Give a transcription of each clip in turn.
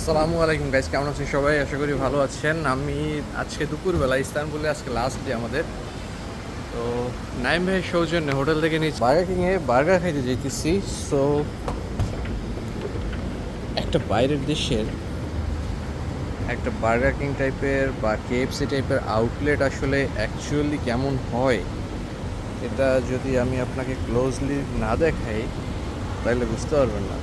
আসসালামু আলাইকুম গাইস কেমন আছেন সবাই? আশা করি ভালো আছেন। আমি আজকে দুপুরবেলা, ইস্তানবুলে আজকে লাস্ট ডে আমাদের। তো নাইম ভাই, সৌজন্যে হোটেল থেকে নিচ্ছি বার্গার কিংয়ে বার্গার খাইতে যেতেছি সো একটা বাইরের দেশের একটা বার্গার কিং টাইপের বা কেএফসি টাইপের আউটলেট আসলে অ্যাকচুয়ালি কেমন হয়, এটা যদি আমি আপনাকে ক্লোজলি না দেখাই, তাহলে বুঝতে পারবেন না।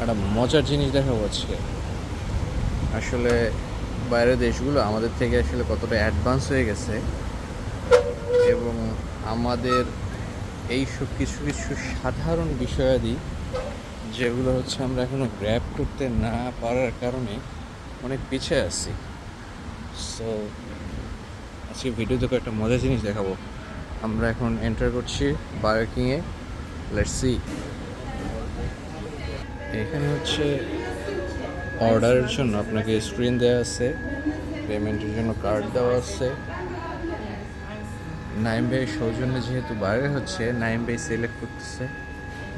একটা মজার জিনিস দেখা যাচ্ছে আসলে বাইরের দেশগুলো আমাদের থেকে আসলে কতটা অ্যাডভান্স হয়ে গেছে এবং আমাদের এই সব কিছু কিছু সাধারণ বিষয়াদি যেগুলো হচ্ছে আমরা এখনও গ্র্যাপ করতে না পারার কারণে অনেক পিছিয়ে আছি। সো আজকে ভিডিওতে একটা মজার জিনিস দেখাবো। আমরা এখন এন্টার করছি বার্গার কিংয়ে লেটস সি এখানে হচ্ছে অর্ডারের জন্য আপনাকে স্ক্রিন দেওয়া আছে পেমেন্টের জন্য কার্ড দেওয়া আছে। নাইম ভাই সৌজন্যে যেহেতু বাইরে হচ্ছে, নাইম ভাই সিলেক্ট করতেছে।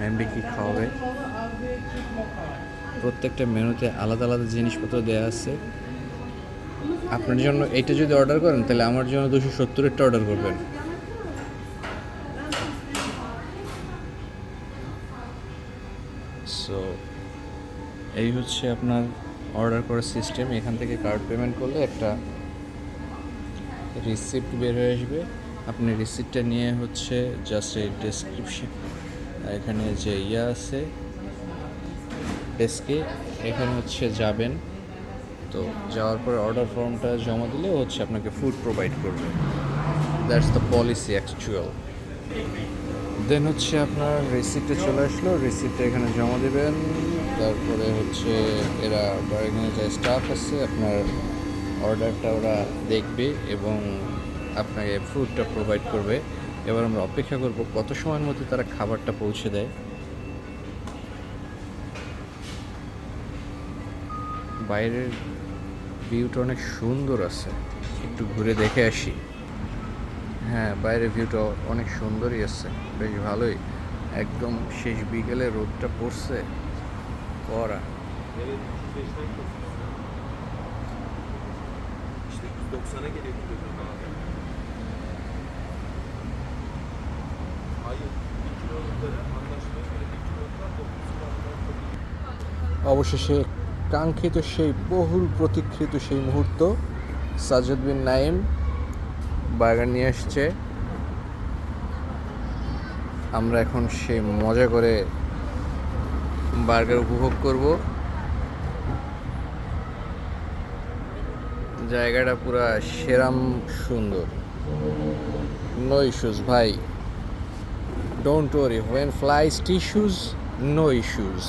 নাইম ভাই কী খাওয়াবে? প্রত্যেকটা মেনুতে আলাদা আলাদা জিনিসপত্র দেওয়া আছে। আপনার জন্য এইটা যদি অর্ডার করেন, তাহলে আমার জন্য দুশো সত্তরেরটা অর্ডার করবেন। সো এই হচ্ছে আপনার অর্ডার করার সিস্টেম এখান থেকে কার্ড পেমেন্ট করলে একটা রিসিপ্ট বের হয়ে আসবে। আপনি রিসিপ্টটা নিয়ে হচ্ছে জাস্ট এই ডেসক্রিপশন এখানে যে ইয়ে আছে ডেস্কে এখানে হচ্ছে যাবেন। তো যাওয়ার পর অর্ডার ফর্মটা জমা দিলে হচ্ছে আপনাকে ফুড প্রোভাইড করবে। That's the policy actual then হচ্ছে আপনার রিসিপ্টে চলে আসলো রিসিপ্টটা এখানে জমা দেবেন। তারপরে হচ্ছে এরা বা এখানে যে স্টাফ আছে, আপনার অর্ডারটা ওরা দেখবে এবং আপনাকে ফুডটা প্রোভাইড করবে। এবার আমরা অপেক্ষা করব কত সময়ের মধ্যে তারা খাবারটা পৌঁছে দেয়। বাইরের ভিউটা অনেক সুন্দর আছে। একটু ঘুরে দেখে আসি। হ্যাঁ বাইরের ভিউটা অনেক সুন্দরই আছে বেশ ভালোই একদম শেষ বিকেলে রোদটা পড়ছে করা İşte 190'a geliyor kilogram abi. Hayır, 1 kilolukları anlaşmaya göre 1 kiloluklar 900 gramdan অবশেষে কাঙ্ক্ষিত সেই বহুল প্রতীক্ষিত সেই মুহূর্ত সাজেদ বিন নাইম বার্গার নিয়ে আসছে আমরা এখন সেই মজা করে বার্গার উপভোগ করব। জায়গাটা পুরা সেরাম সুন্দর। নো ইস্যুস ভাই। Don't worry when flies tissues no issues